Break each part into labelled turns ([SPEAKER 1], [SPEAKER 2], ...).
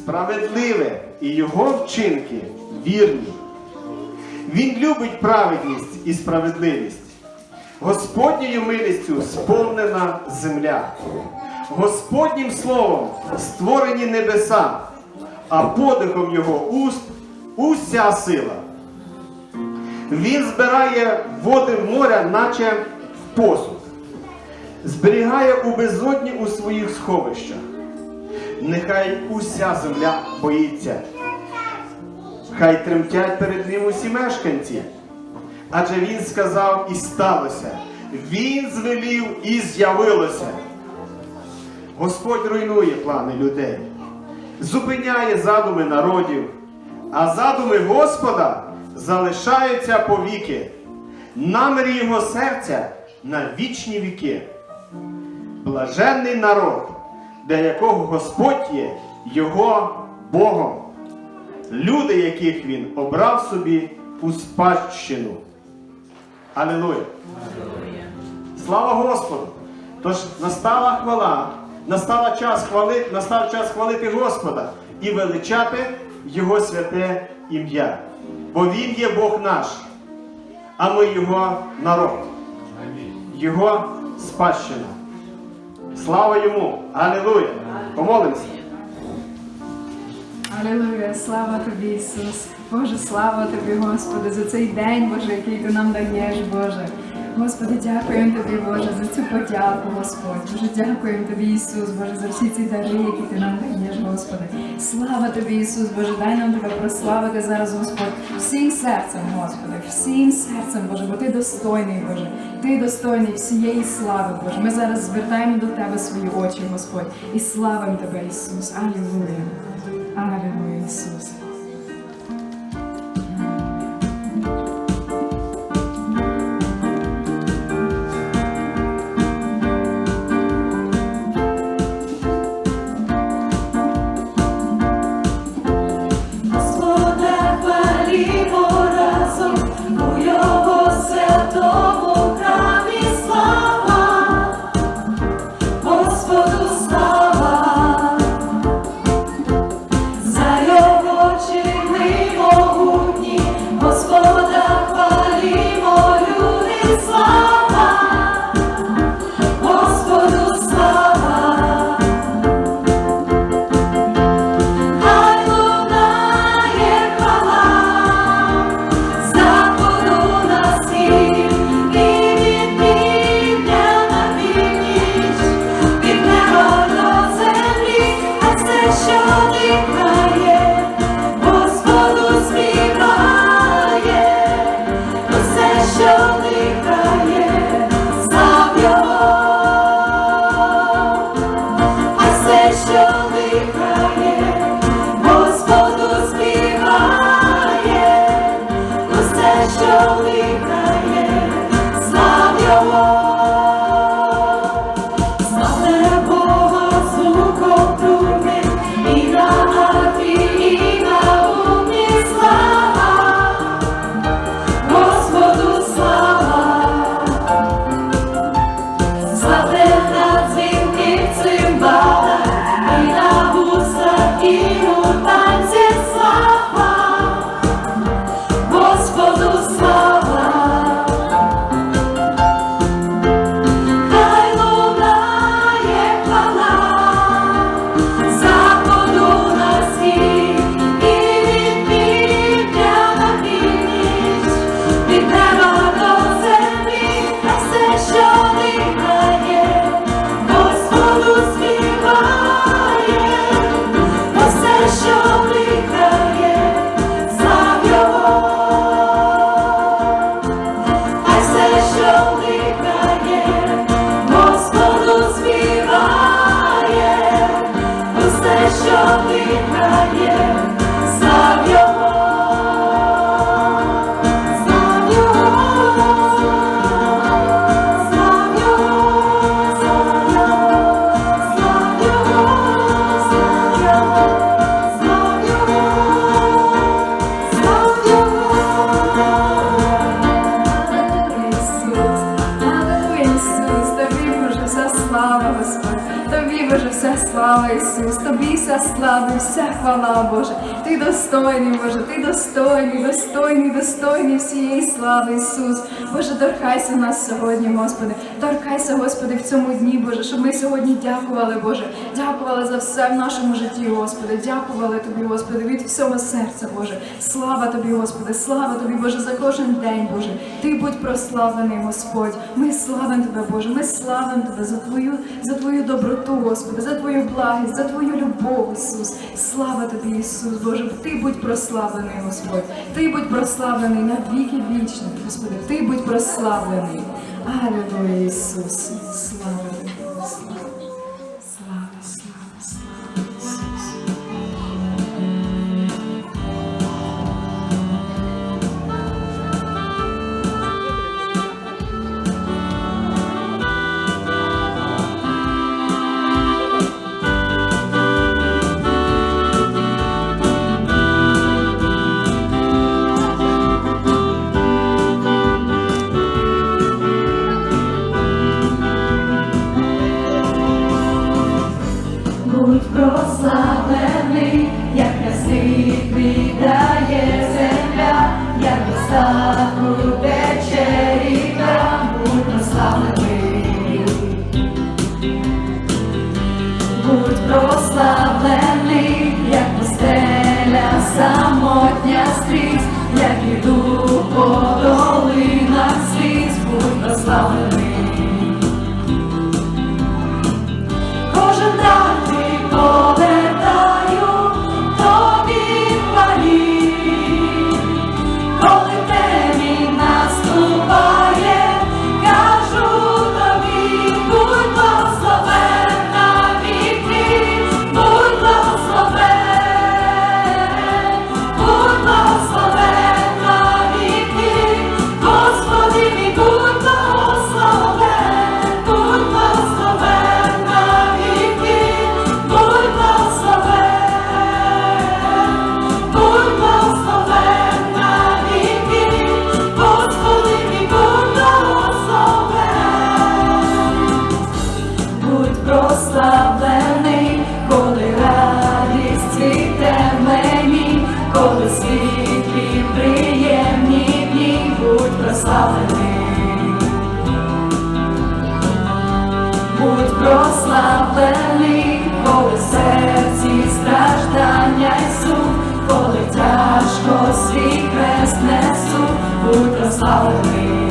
[SPEAKER 1] справедливе і його вчинки вірні. Він любить праведність і справедливість. Господньою милістю сповнена земля. Господнім словом створені небеса, а подихом його уст уся сила. Він збирає води в моря, наче в посуд, зберігає у безодні у своїх сховищах. Нехай уся земля боїться. Хай тремтять перед ним усі мешканці. Адже він сказав і сталося. Він звелів і з'явилося. Господь руйнує плани людей, зупиняє задуми народів, а задуми Господа залишаються повіки, наміри його серця на вічні віки. Блаженний народ, для якого Господь є його Богом, люди, яких він обрав собі у спадщину. Алілуя! Слава Господу! Тож настала хвала, настала час хвали, настав час хвалити Господа і величати Його святе ім'я. Бо Він є Бог наш, а ми Його народ, Його спадщина. Слава йому! Алілуя! Помолимося!
[SPEAKER 2] Алілуя, слава тобі, Ісус. Боже, слава тобі, Господи, за цей день, Боже, який ти нам даєш, Боже. Господи, дякуємо тобі, Боже, за цю подяку, Господь. Боже, дякуємо тобі, Ісус, Боже, за всі ці дари, які ти нам даєш, Господи. Слава тобі, Ісус, Боже, дай нам тебе прославити зараз, Господь, всім серцем, Господи, всім серцем, Боже, бо ти достойний, Боже. Ти достойний всієї слави, Боже. Ми зараз звертаємо до Тебе свої очі, Господь, і славимо Тебе, Ісус. Алілуя. Алілуя, Ісус.
[SPEAKER 3] Слава,
[SPEAKER 2] Господь, тобі Боже
[SPEAKER 3] вся слава, Ісус, тобі вся слава, вся хвала, Боже. Ти достойний, Боже, ти достойний, достойний, достойний всієї слави, Ісус. Боже, торкайся нас сьогодні, Господи. Торкайся, Господи, в цьому дні, Боже, щоб ми сьогодні дякували, Боже. Дякували за все в нашому житті, Господи. Дякували Тобі, Господи, від всього серця, Боже. Слава Тобі, Господи, слава Тобі, Боже, за кожен день, Боже. Ти будь прославлений, Господь. Ми славимо Тебе, Боже. Ми славимо Тебе за Твою, за Твою доброту, Господи, за Твою благість, за Твою любов, Ісус. Слава Тобі, Ісус, Боже. Ти будь прославлений, Господь. Ти будь прославлений на віки вічні, Господи. Ти будь прославлений. Аллилуйя, Ісус. Слава.
[SPEAKER 2] Прославлений, будь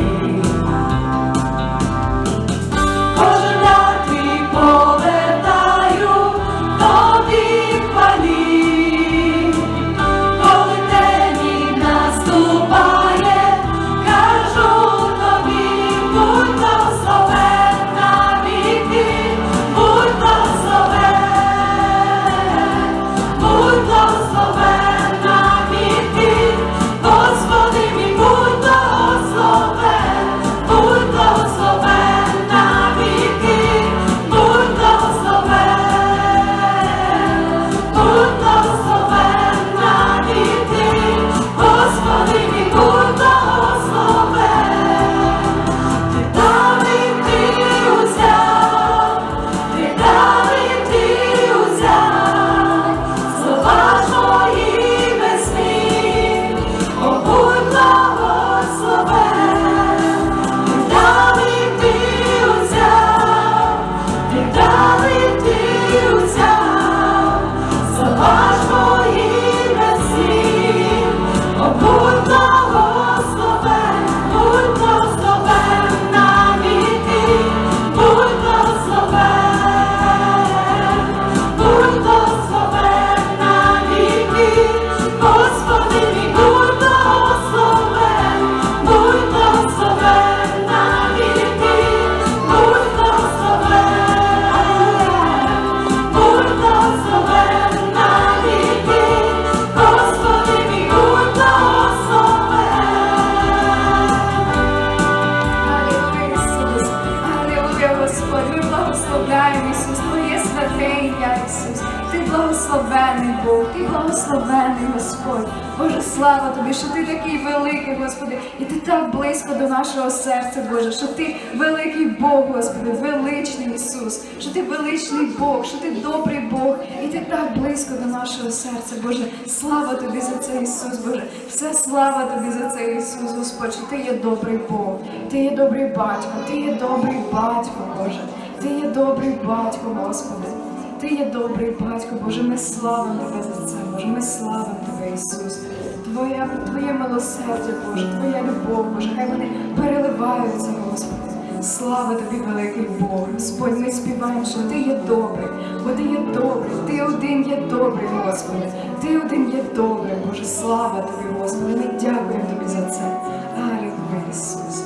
[SPEAKER 3] нашого серця, Боже, що ти великий Бог, Господи, величний Ісус, що ти величний Бог, що ти добрий Бог, і ти так близько до нашого серця, Боже. Слава тобі за це, Ісус, Боже. Вся слава тобі за це, Ісус, Господь, що ти є добрий Бог, ти є добрий батько, ти є добрий батько, Боже. Ти є добрий батько, Господи. Ти є добрий батько, Боже, ми славимо Тебе за це, Боже, ми славимо Тебе, Ісус. Твоє, Твоє милосердя, Боже, Твоя любов, Боже, хай вони переливаються, Господи. Слава тобі, великий Бог, Господь, ми співаємо, що Ти є добрий, бо Ти є добрий, Ти один є добрий, Господи, Ти один є добрий, Боже, слава тобі, Господи, ми дякуємо Тобі за це. Алілуя, Ісус,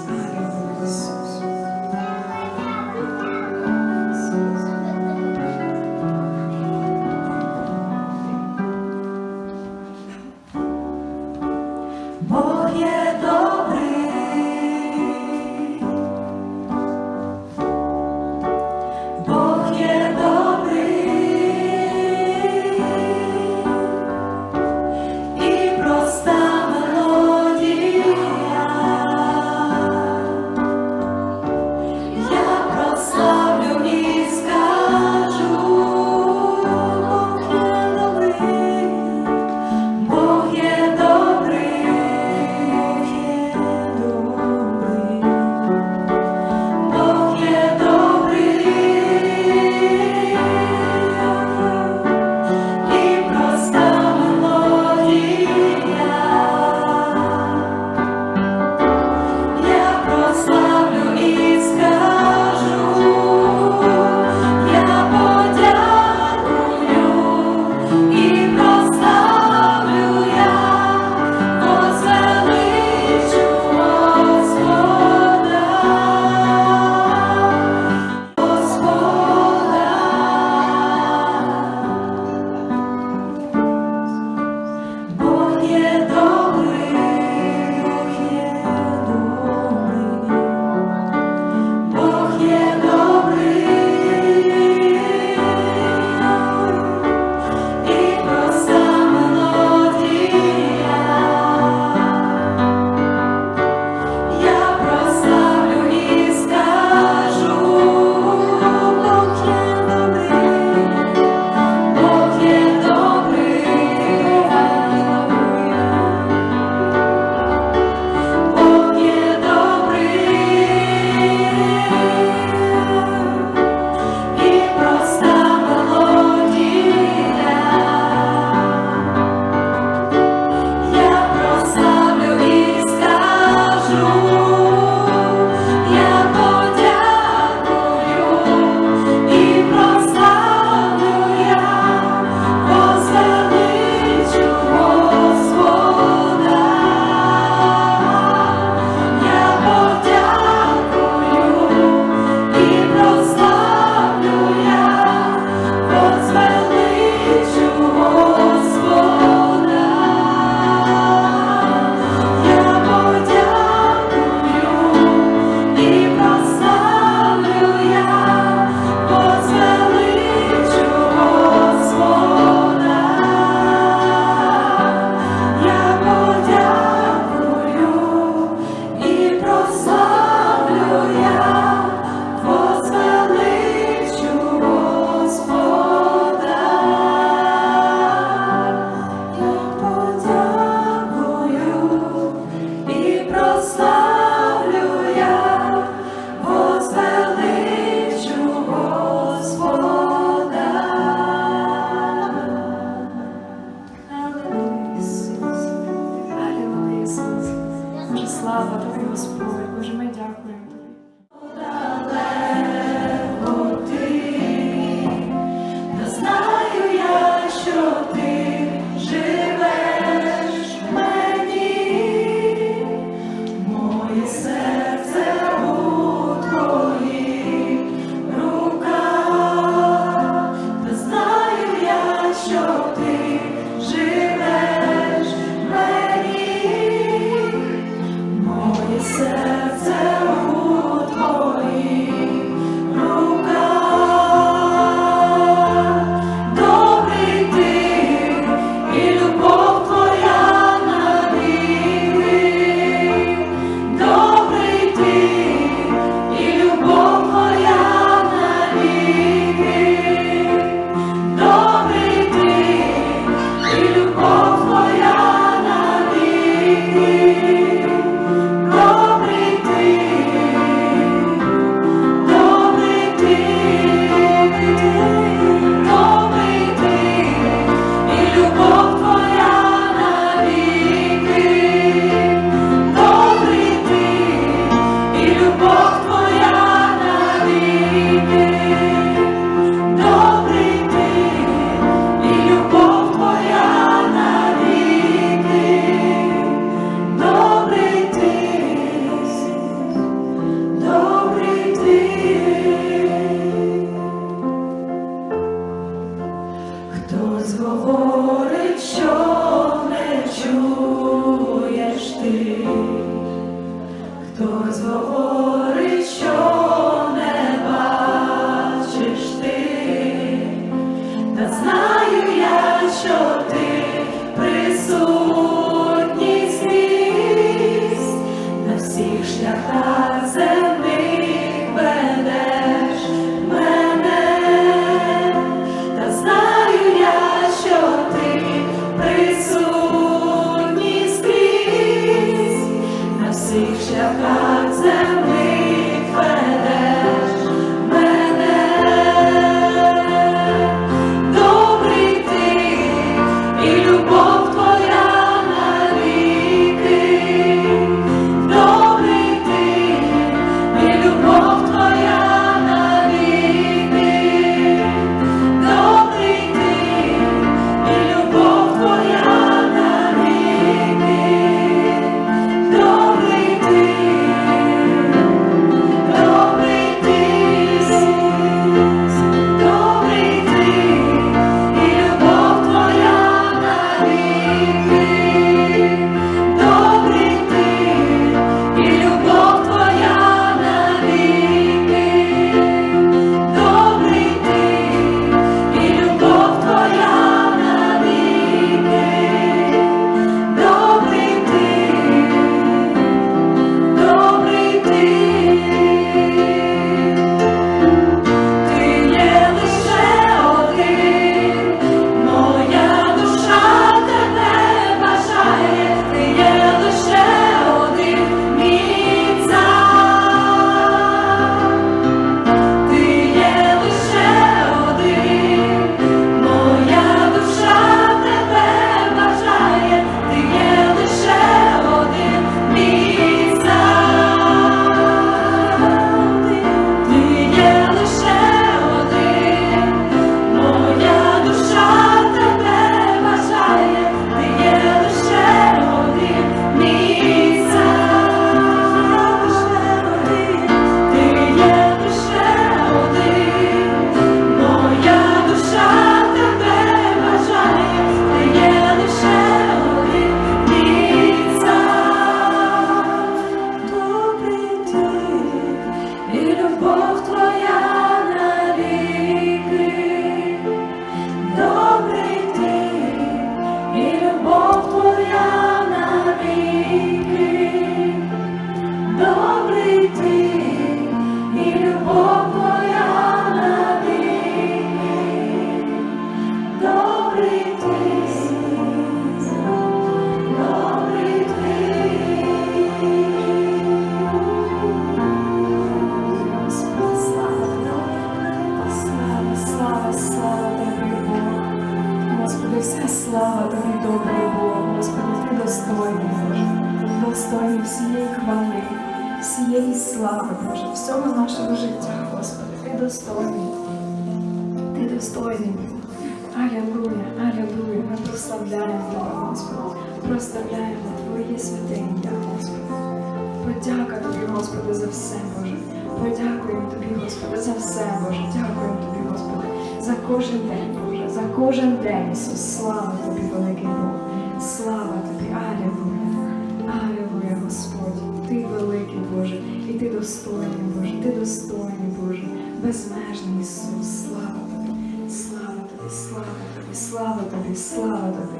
[SPEAKER 3] кожен день, Боже, за кожен день, Ісус. Слава тобі, великий Бог. Слава тобі, Алілуя. Алілуя, Господь. Ти великий, Боже, і ти достойний, Боже, ти достойний, Боже, безмежний Ісус. Слава тобі, слава тобі, слава тобі, слава тобі, слава тобі.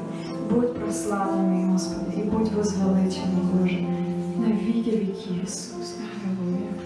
[SPEAKER 3] Будь прославлений, Господи, і будь возвеличений, Боже, на віки віки, Ісус. Алілуя.